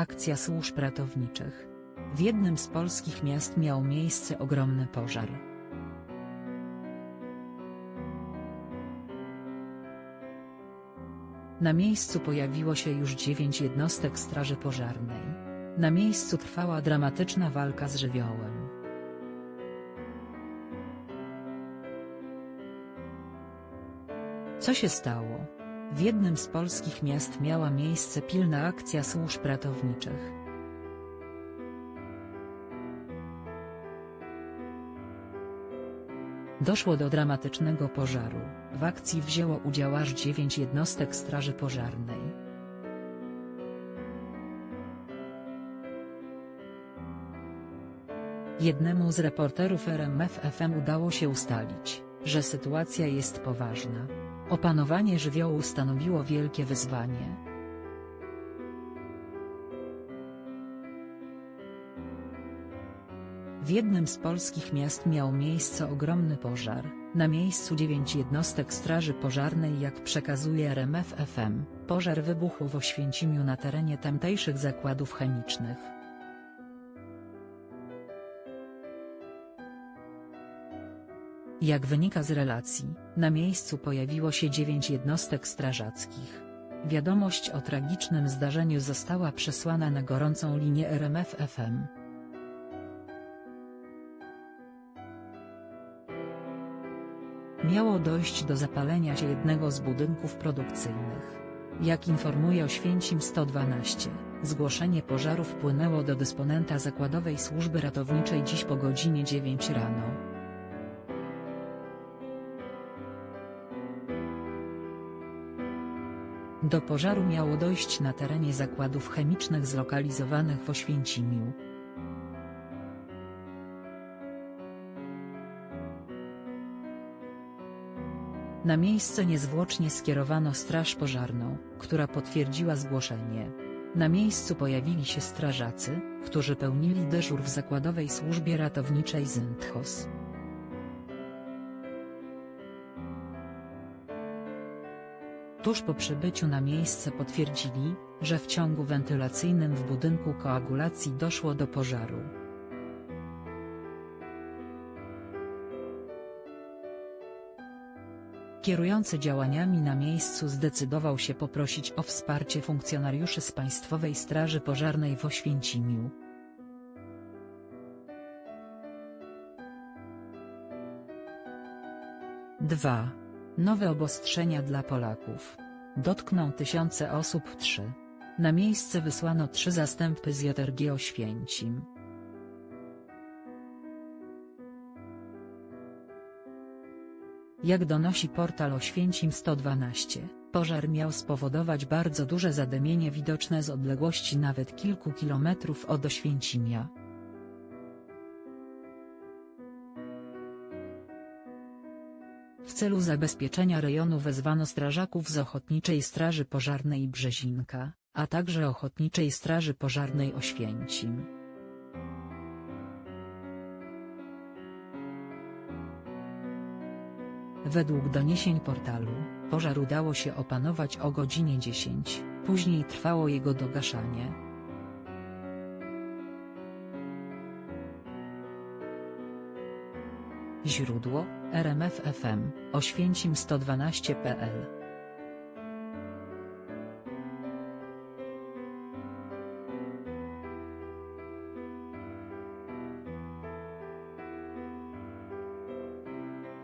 akcja służb ratowniczych. W jednym z polskich miast miał miejsce ogromny pożar. Na miejscu pojawiło się już dziewięć jednostek straży pożarnej. Na miejscu trwała dramatyczna walka z żywiołem. Co się stało? W jednym z polskich miast miała miejsce pilna akcja służb ratowniczych. Doszło do dramatycznego pożaru. W akcji wzięło udział aż dziewięć jednostek straży pożarnej. Jednemu z reporterów RMF FM udało się ustalić, że sytuacja jest poważna. Opanowanie żywiołu stanowiło wielkie wyzwanie. W jednym z polskich miast miał miejsce ogromny pożar. Na miejscu dziewięć jednostek straży pożarnej jak przekazuje RMF FM, pożar wybuchł w Oświęcimiu na terenie tamtejszych zakładów chemicznych. Jak wynika z relacji, na miejscu pojawiło się dziewięć jednostek strażackich. Wiadomość o tragicznym zdarzeniu została przesłana na gorącą linię RMF FM. Miało dojść do zapalenia się jednego z budynków produkcyjnych. Jak informuje Oświęcim 112, zgłoszenie pożaru wpłynęło do dysponenta Zakładowej Służby Ratowniczej dziś po godzinie 9 rano. Do pożaru miało dojść na terenie zakładów chemicznych zlokalizowanych w Oświęcimiu. Na miejsce niezwłocznie skierowano straż pożarną, która potwierdziła zgłoszenie. Na miejscu pojawili się strażacy, którzy pełnili dyżur w zakładowej służbie ratowniczej Zyntchos. Tuż po przybyciu na miejsce potwierdzili, że w ciągu wentylacyjnym w budynku koagulacji doszło do pożaru. Kierujący działaniami na miejscu zdecydował się poprosić o wsparcie funkcjonariuszy z Państwowej Straży Pożarnej w Oświęcimiu. Dwa. Nowe obostrzenia dla Polaków. Dotkną tysiące osób 3. Na miejsce wysłano trzy zastępy z JRG Oświęcim. Jak donosi portal Oświęcim 112, pożar miał spowodować bardzo duże zadymienie widoczne z odległości nawet kilku kilometrów od Oświęcimia. W celu zabezpieczenia rejonu wezwano strażaków z Ochotniczej Straży Pożarnej Brzezinka, a także Ochotniczej Straży Pożarnej Oświęcim. Według doniesień portalu, pożar udało się opanować o godzinie 10, później trwało jego dogaszanie. Źródło: RMF FM, Oświęcim 112.pl